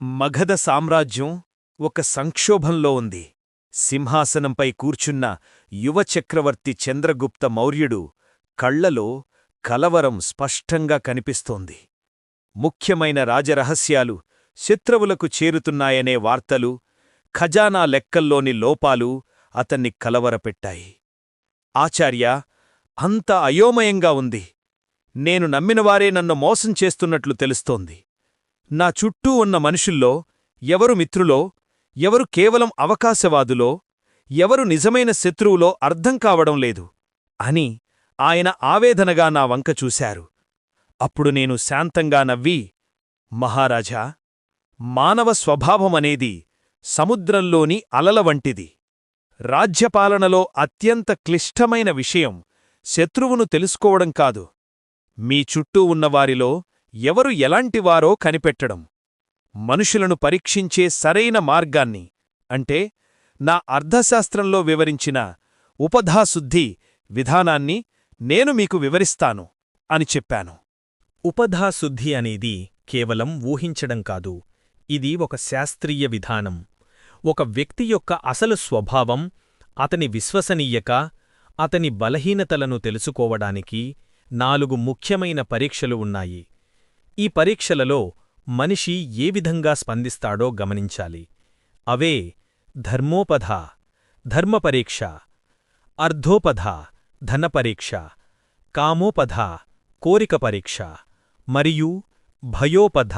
మగధ సామ్రాజ్యం ఒక సంక్షోభంలో ఉంది. సింహాసనంపై కూర్చున్న యువ చక్రవర్తి చంద్రగుప్త మౌర్యుడు కళ్ళలో కలవరం స్పష్టంగా కనిపిస్తోంది. ముఖ్యమైన రాజరహస్యాలు శత్రువులకు చేరుతున్నాయనే వార్తలు ఖజానా లెక్కల్లోని లోపాలు అతన్ని కలవరపెట్టాయి. ఆచార్య అంత అయోమయంగా ఉంది. నేను నమ్మినవారే నన్ను మోసం చేస్తున్నట్లు తెలుస్తోంది. నా చుట్టూ ఉన్న మనుషుల్లో ఎవరు మిత్రులో ఎవరు కేవలం అవకాశవాదులో ఎవరు నిజమైన శత్రువులో అర్థం కావడం లేదు అని ఆయన ఆవేదనగా నా వంక చూశారు. అప్పుడు నేను శాంతంగా నవ్వి మహారాజా మానవ స్వభావమనేది సముద్రంలోని అలల వంటిది. రాజ్యపాలనలో అత్యంత క్లిష్టమైన విషయం శత్రువును తెలుసుకోవడం కాదు. మీ చుట్టూ ఉన్నవారిలో ఎవరు ఎలాంటివారో కనిపెట్టడం. మనుషులను పరీక్షించే సరైన మార్గాన్ని. అంటే నా అర్థశాస్త్రంలో వివరించిన ఉపధాశుద్ధి విధానాన్ని నేను మీకు వివరిస్తాను అని చెప్పాను. ఉపధాశుద్ధి అనేది కేవలం ఊహించడం కాదు. ఇది ఒక శాస్త్రీయ విధానం. ఒక వ్యక్తి యొక్క అసలు స్వభావం అతని విశ్వసనీయక అతని బలహీనతలను తెలుసుకోవడానికి నాలుగు ముఖ్యమైన పరీక్షలు ఉన్నాయి. ఈ పరీక్షలలో మనిషి ఏ విధంగా స్పందిస్తాడో గమనించాలి. అవే ధర్మోపధ ధర్మపరీక్ష అర్ధోపధ ధనపరీక్ష కామోపధ కోరిక పరీక్ష మరియు భయోపధ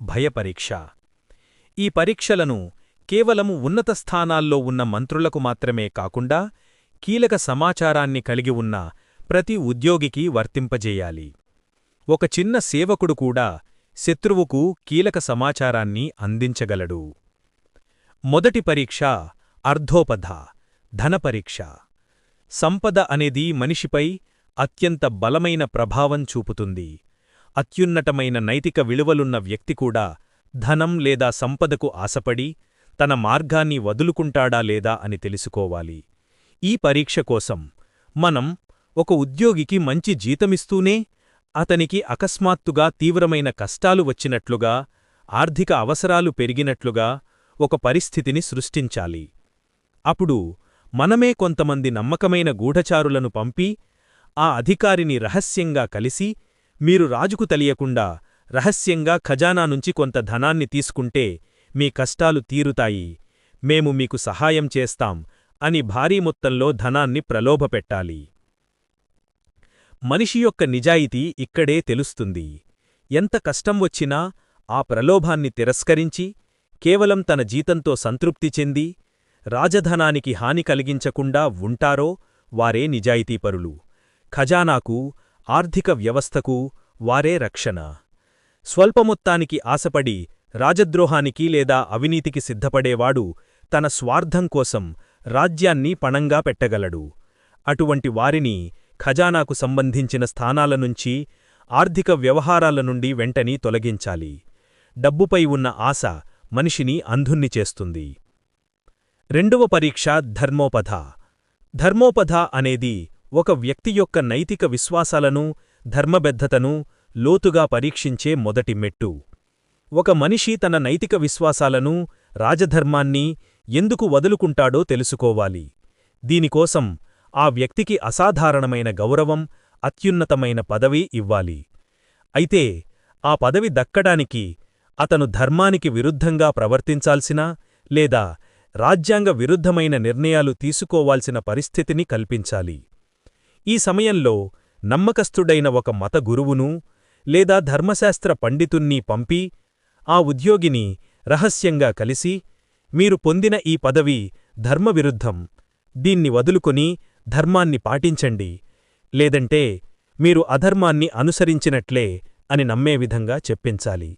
భయపరీక్ష. ఈ పరీక్షలను కేవలము ఉన్నత స్థానాల్లో ఉన్న మంత్రులకు మాత్రమే కాకుండా కీలక సమాచారాన్ని కలిగి ఉన్న ప్రతి ఉద్యోగికి వర్తింపజేయాలి. ఒక చిన్న సేవకుడు కూడా శత్రువుకు కీలక సమాచారాన్ని అందించగలడు. మొదటి పరీక్ష అర్ధోపధ ధనపరీక్ష సంపద అనేది మనిషిపై అత్యంత బలమైన ప్రభావం చూపుతుంది. అత్యున్నతమైన నైతిక విలువలున్న వ్యక్తి కూడా ధనం లేదా సంపదకు ఆశపడి తన మార్గాన్ని వదులుకుంటాడా లేదా అని తెలుసుకోవాలి. ఈ పరీక్ష కోసం మనం ఒక ఉద్యోగికి మంచి జీతమిస్తూనే అతనికి అకస్మాత్తుగా తీవ్రమైన కష్టాలు వచ్చినట్లుగా ఆర్థిక అవసరాలు పెరిగినట్లుగా ఒక పరిస్థితిని సృష్టించాలి. అప్పుడు మనమే కొంతమంది నమ్మకమైన గూఢచారులను పంపి ఆ అధికారిని రహస్యంగా కలిసి మీరు రాజుకు తెలియకుండా రహస్యంగా ఖజానా నుంచి కొంత ధనాన్ని తీసుకుంటే మీ కష్టాలు తీరుతాయి మేము మీకు సహాయం చేస్తాం అని భారీ మొత్తంలో ధనాన్ని ప్రలోభపెట్టాలి. మనిషి యొక్క నిజాయితీ ఇక్కడే తెలుస్తుంది. ఎంత కష్టం వచ్చినా ఆ ప్రలోభాన్ని తిరస్కరించి కేవలం తన జీతంతో సంతృప్తి చెంది రాజధనానికి హాని కలిగించకుండా ఉంటారో వారే నిజాయితీపరులు. ఖజానాకు ఆర్థిక వ్యవస్థకు వారే రక్షణ. స్వల్పమొత్తానికి ఆశపడి రాజద్రోహానికి లేదా అవినీతికి సిద్ధపడేవాడు తన స్వార్థం కోసం రాజ్యాన్ని పణంగా పెట్టగలడు. అటువంటి వారిని ఖజానాకు సంబంధించిన స్థానాల నుంచి ఆర్థిక వ్యవహారాల నుండి వెంటని తొలగించాలి. డబ్బుపై ఉన్న ఆశ మనిషిని అంధుణ్ణి చేస్తుంది. రెండవ పరీక్ష ధర్మోపధ. ధర్మోపధ అనేది ఒక వ్యక్తి యొక్క నైతిక విశ్వాసాలను ధర్మబద్ధతను లోతుగా పరీక్షించే మొదటి మెట్టు. ఒక మనిషి తన నైతిక విశ్వాసాలను రాజధర్మాన్ని ఎందుకు వదులుకుంటాడో తెలుసుకోవాలి. దీనికోసం ఆ వ్యక్తికి అసాధారణమైన గౌరవం అత్యున్నతమైన పదవి ఇవ్వాలి. అయితే ఆ పదవి దక్కడానికి అతను ధర్మానికి విరుద్ధంగా ప్రవర్తించాల్సినా లేదా రాజ్యాంగ విరుద్ధమైన నిర్ణయాలు తీసుకోవాల్సిన పరిస్థితిని కల్పించాలి. ఈ సమయంలో నమ్మకస్థుడైన ఒక మత గురువును లేదా ధర్మశాస్త్ర పండితుణ్ణి పంపి ఆ ఉద్యోగిని రహస్యంగా కలిసి మీరు పొందిన ఈ పదవి ధర్మవిరుద్ధం. దీన్ని వదులుకొని ధర్మాన్ని పాటించండి లేదంటే మీరు అధర్మాన్ని అనుసరించినట్లే అని నమ్మే విధంగా చెప్పించాలి.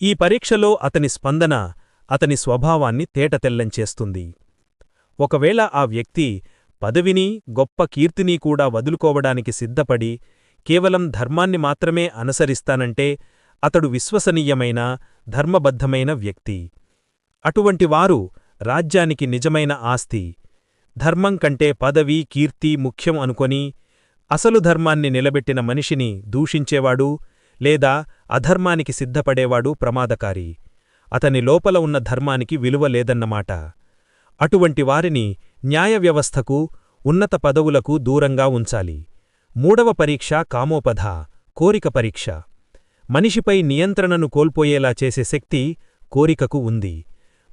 ఈ పరీక్షలో అతని స్పందన అతని స్వభావాన్ని తేటతెల్లంచేస్తుంది ఒకవేళ ఆ వ్యక్తి పదవిని గొప్ప కీర్తిని కూడా వదులుకోవడానికి సిద్ధపడి కేవలం ధర్మాన్ని మాత్రమే అనుసరిస్తానంటే అతడు విశ్వసనీయమైన ధర్మబద్ధమైన వ్యక్తి. అటువంటివారు రాజ్యానికి నిజమైన ఆస్తి ధర్మం కంటే పదవి కీర్తి ముఖ్యం అనుకొని అసలు ధర్మాన్ని నిలబెట్టిన మనిషిని దూషించేవాడు లేదా అధర్మానికి సిద్ధపడేవాడు ప్రమాదకారి. అతని లోపల ఉన్న ధర్మానికి విలువ లేదన్నమాట. అటువంటి వారిని న్యాయ వ్యవస్థకు ఉన్నత పదవులకు దూరంగా ఉంచాలి. మూడవ పరీక్ష కామోపధ కోరిక పరీక్ష. మనిషిపై నియంత్రణను కోల్పోయేలా చేసే శక్తి కోరికకు ఉంది.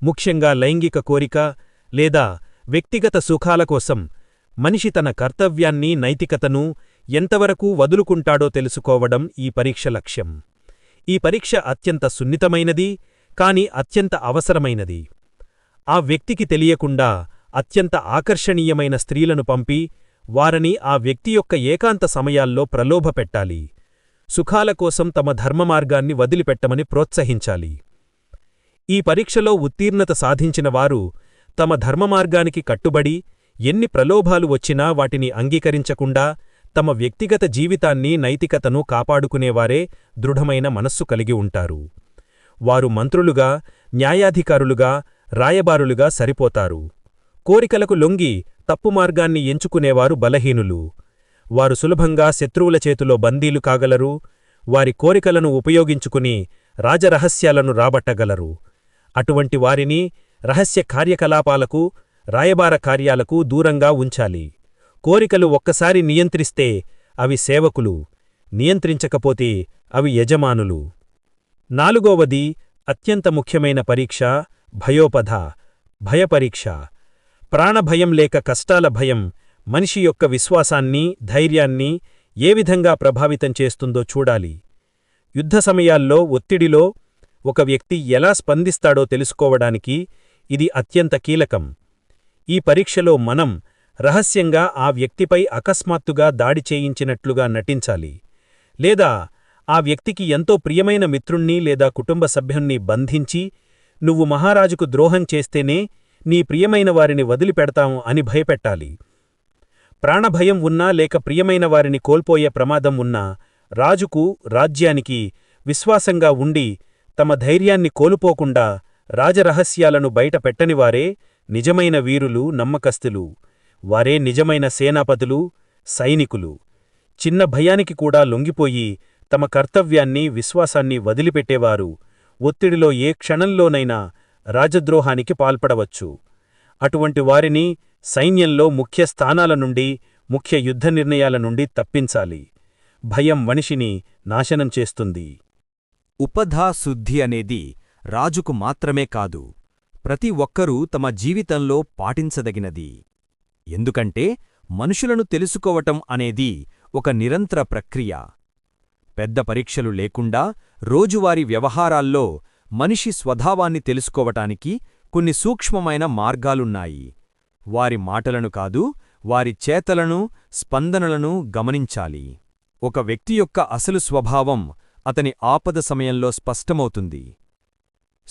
ముఖ్యంగా లైంగిక కోరిక లేదా వ్యక్తిగత సుఖాల కోసం మనిషి తన కర్తవ్యాన్ని నైతికతను ఎంతవరకు వదులుకుంటాడో తెలుసుకోవడం ఈ పరీక్ష లక్ష్యం. ఈ పరీక్ష అత్యంత సున్నితమైనది కాని అత్యంత అవసరమైనది. ఆ వ్యక్తికి తెలియకుండా అత్యంత ఆకర్షణీయమైన స్త్రీలను పంపి వారని ఆ వ్యక్తి యొక్క ఏకాంత సమయాల్లో ప్రలోభపెట్టాలి సుఖాల కోసం తమ ధర్మమార్గాన్ని వదిలిపెట్టమని ప్రోత్సహించాలి. ఈ పరీక్షలో ఉత్తీర్ణత సాధించిన వారు తమ ధర్మమార్గానికి కట్టుబడి ఎన్ని ప్రలోభాలు వచ్చినా వాటిని అంగీకరించకుండా తమ వ్యక్తిగత జీవితాన్ని నైతికతను కాపాడుకునేవారే దృఢమైన మనస్సు కలిగి ఉంటారు. వారు మంత్రులుగా న్యాయాధికారులుగా రాయబారులుగా సరిపోతారు. కోరికలకు లొంగి తప్పు మార్గాన్ని ఎంచుకునేవారు బలహీనులు. వారు సులభంగా శత్రువుల చేతిలో బందీలు కాగలరు. వారి కోరికలను ఉపయోగించుకుని రాజరహస్యాలను రాబట్టగలరు. అటువంటి వారిని రహస్య కార్యకలాపాలకు రాయబార కార్యాలకు దూరంగా ఉంచాలి. కోరికలు ఒక్కసారి నియంత్రిస్తే అవి సేవకులు నియంత్రించకపోతే అవి యజమానులు. నాలుగోవది అత్యంత ముఖ్యమైన పరీక్ష భయోపధ భయపరీక్ష. ప్రాణభయం లేక కష్టాల భయం మనిషి యొక్క విశ్వాసాన్ని ధైర్యాన్ని ఏ విధంగా ప్రభావితం చేస్తుందో చూడాలి. యుద్ధ సమయాల్లో ఒత్తిడిలో ఒక వ్యక్తి ఎలా స్పందిస్తాడో తెలుసుకోవడానికి ఇది అత్యంత కీలకం. ఈ పరీక్షలో మనం రహస్యంగా ఆ వ్యక్తిపై అకస్మాత్తుగా దాడి చేయించినట్లుగా నటించాలి. లేదా ఆ వ్యక్తికి ఎంతో ప్రియమైన మిత్రుణ్ణి లేదా కుటుంబ సభ్యుణ్ణి బంధించి నువ్వు మహారాజుకు ద్రోహం చేస్తేనే నీ ప్రియమైన వారిని వదిలిపెడతాం అని భయపెట్టాలి. ప్రాణభయం ఉన్నా లేక ప్రియమైన వారిని కోల్పోయే ప్రమాదం ఉన్నా రాజుకు రాజ్యానికి విశ్వాసంగా ఉండి తమ ధైర్యాన్ని కోల్పోకుండా రాజరహస్యాలను బయట పెట్టనివారే నిజమైన వీరులు నమ్మకస్తులు. వారే నిజమైన సేనాపతులు సైనికులు. చిన్న భయానికి కూడా లొంగిపోయి తమ కర్తవ్యాన్ని విశ్వాసాన్ని వదిలిపెట్టేవారు. ఒత్తిడిలో ఏ క్షణంలోనైనా రాజద్రోహానికి పాల్పడవచ్చు. అటువంటి వారిని సైన్యంలో ముఖ్య స్థానాల నుండి ముఖ్య యుద్ధ నిర్ణయాల నుండి తప్పించాలి. భయం మనిషిని నాశనం చేస్తుంది. ఉపధాశుద్ధి అనేది రాజుకు మాత్రమే కాదు ప్రతి ఒక్కరూ తమ జీవితంలో పాటించదగినది. ఎందుకంటే మనుషులను తెలుసుకోవటం అనేది ఒక నిరంతర ప్రక్రియ. పెద్ద పరీక్షలు లేకుండా రోజువారీ వ్యవహారాల్లో మనిషి స్వభావాన్ని తెలుసుకోవటానికి కొన్ని సూక్ష్మమైన మార్గాలున్నాయి. వారి మాటలను కాదు వారి చేతలను స్పందనలను గమనించాలి. ఒక వ్యక్తి యొక్క అసలు స్వభావం అతని ఆపద సమయంలో స్పష్టమవుతుంది.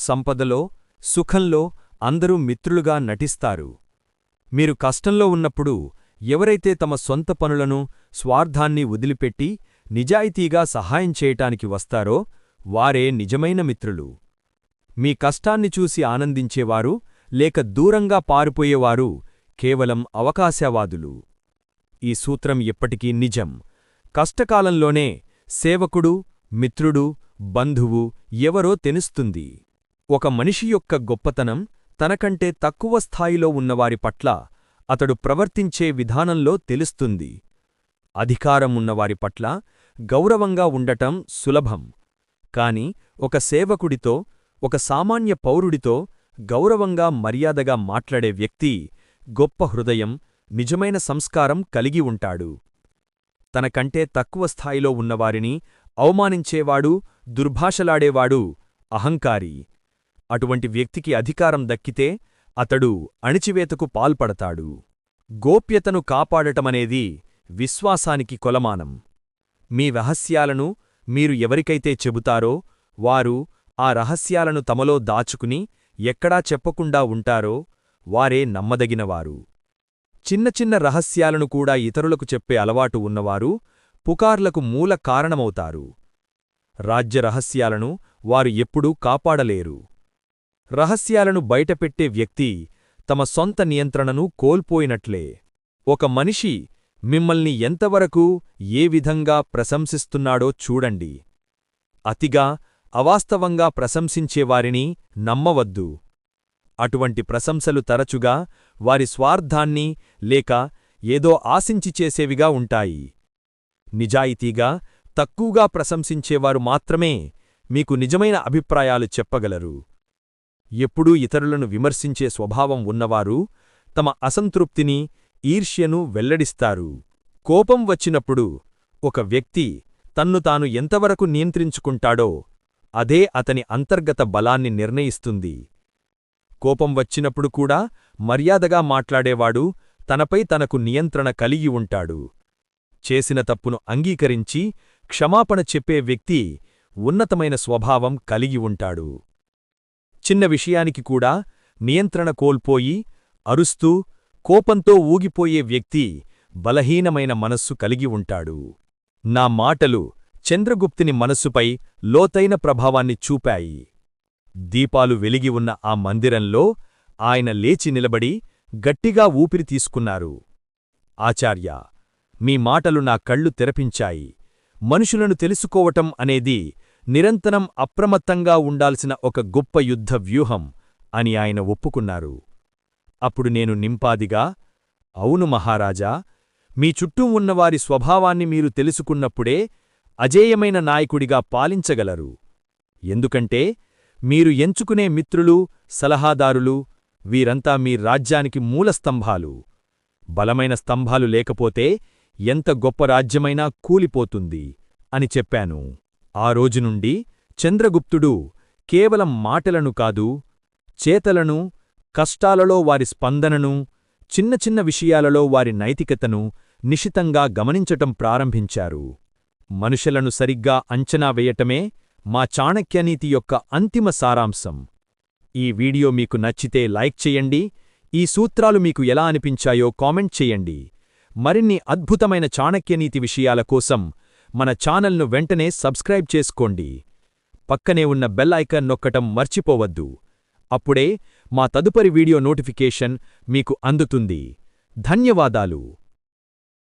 సంపదలో సుఖంలో అందరూ మిత్రులుగా నటిస్తారు. మీరు కష్టంలో ఉన్నప్పుడు ఎవరైతే తమ సొంత పనులను స్వార్థాన్ని వదిలిపెట్టి నిజాయితీగా సహాయం చేయటానికి వస్తారో వారే నిజమైన మిత్రులు. మీ కష్టాన్ని చూసి ఆనందించేవారు లేక దూరంగా పారిపోయేవారు కేవలం అవకాశవాదులు. ఈ సూత్రం ఎప్పటికీ నిజం. కష్టకాలంలోనే సేవకుడు మిత్రుడు బంధువు ఎవరో తెలుస్తుంది. ఒక మనిషి యొక్క గొప్పతనం తనకంటే తక్కువ స్థాయిలో ఉన్నవారి పట్ల అతడు ప్రవర్తించే విధానంలో తెలుస్తుంది. అధికారం ఉన్నవారి పట్ల గౌరవంగా ఉండటం సులభం. కాని ఒక సేవకుడితో ఒక సామాన్య పౌరుడితో గౌరవంగా మర్యాదగా మాట్లాడే వ్యక్తి గొప్ప హృదయం నిజమైన సంస్కారం కలిగి ఉంటాడు. తనకంటే తక్కువ స్థాయిలో ఉన్నవారిని అవమానించేవాడు దుర్భాషలాడేవాడు అహంకారి. అటువంటి వ్యక్తికి అధికారం దక్కితే అతడు అణిచివేతకు పాల్పడతాడు. గోప్యతను కాపాడటమనేది విశ్వాసానికి కొలమానం. మీ రహస్యాలను మీరు ఎవరికైతే చెబుతారో వారు ఆ రహస్యాలను తమలో దాచుకుని ఎక్కడా చెప్పకుండా ఉంటారో వారే నమ్మదగినవారు. చిన్న చిన్న రహస్యాలను కూడా ఇతరులకు చెప్పే అలవాటు ఉన్నవారు పుకార్లకు మూల కారణమవుతారు. రాజ్య రహస్యాలను వారు ఎప్పుడూ కాపాడలేరు. రహస్యాలను బయటపెట్టే వ్యక్తి తమ సొంత నియంత్రణను కోల్పోయినట్లే. ఒక మనిషి మిమ్మల్ని ఎంతవరకు ఏ విధంగా ప్రశంసిస్తున్నాడో చూడండి. అతిగా అవాస్తవంగా ప్రశంసించేవారిని నమ్మవద్దు. అటువంటి ప్రశంసలు తరచుగా వారి స్వార్థాన్ని లేక ఏదో ఆశించి చేసేవిగా ఉంటాయి. నిజాయితీగా తక్కువగా ప్రశంసించేవారు మాత్రమే మీకు నిజమైన అభిప్రాయాలు చెప్పగలరు. ఎప్పుడూ ఇతరులను విమర్శించే స్వభావం ఉన్నవారు తమ అసంతృప్తిని ఈర్ష్యను వెల్లడిస్తారు. కోపం వచ్చినప్పుడు ఒక వ్యక్తి తన్ను తాను ఎంతవరకు నియంత్రించుకుంటాడో అదే అతని అంతర్గత బలాన్ని నిర్ణయిస్తుంది. కోపం వచ్చినప్పుడు కూడా మర్యాదగా మాట్లాడేవాడు తనపై తనకు నియంత్రణ కలిగి ఉంటాడు. చేసిన తప్పును అంగీకరించి క్షమాపణ చెప్పే వ్యక్తి ఉన్నతమైన స్వభావం కలిగి ఉంటాడు. చిన్న విషయానికి కూడా నియంత్రణ కోల్పోయి అరుస్తూ కోపంతో ఊగిపోయే వ్యక్తి బలహీనమైన మనస్సు కలిగి ఉంటాడు. నా మాటలు చంద్రగుప్తుని మనస్సుపై లోతైన ప్రభావాన్ని చూపాయి. దీపాలు వెలిగి ఉన్న ఆ మందిరంలో ఆయన లేచి నిలబడి గట్టిగా ఊపిరి తీసుకున్నారు. ఆచార్య మీ మాటలు నా కళ్ళు తెరపించాయి. మనుషులను తెలుసుకోవటం అనేది నిరంతరం అప్రమత్తంగా ఉండాల్సిన ఒక గొప్ప యుద్ధ వ్యూహం అని ఆయన ఒప్పుకున్నారు. అప్పుడు నేను నింపాదిగా అవును మహారాజా మీ చుట్టూ ఉన్నవారి స్వభావాన్ని మీరు తెలుసుకున్నప్పుడే అజేయమైన నాయకుడిగా పాలించగలరు. ఎందుకంటే మీరు ఎంచుకునే మిత్రులు సలహాదారులు వీరంతా మీ రాజ్యానికి మూలస్తంభాలు బలమైన స్తంభాలు లేకపోతే ఎంత గొప్ప రాజ్యమైనా కూలిపోతుంది అని చెప్పాను. ఆ రోజు నుండి చంద్రగుప్తుడు కేవలం మాటలను కాదు చేతలను కష్టాలలో వారి స్పందనను చిన్న చిన్న విషయాలలో వారి నైతికతను నిశితంగా గమనించటం ప్రారంభించారు. మనుషులను సరిగ్గా అంచనా వేయటమే మా చాణక్యనీతి యొక్క అంతిమ సారాంశం. ఈ వీడియో మీకు నచ్చితే లైక్ చేయండి ఈ సూత్రాలు మీకు ఎలా అనిపించాయో కామెంట్ చేయండి. మరిన్ని అద్భుతమైన చాణక్యనీతి విషయాల కోసం మన ఛానల్ను వెంటనే సబ్స్క్రైబ్ చేసుకోండి. పక్కనే ఉన్న బెల్ ఐకాన్ నొక్కటం మర్చిపోవద్దు. అప్పుడే మా తదుపరి వీడియో నోటిఫికేషన్ మీకు అందుతుంది. ధన్యవాదాలు.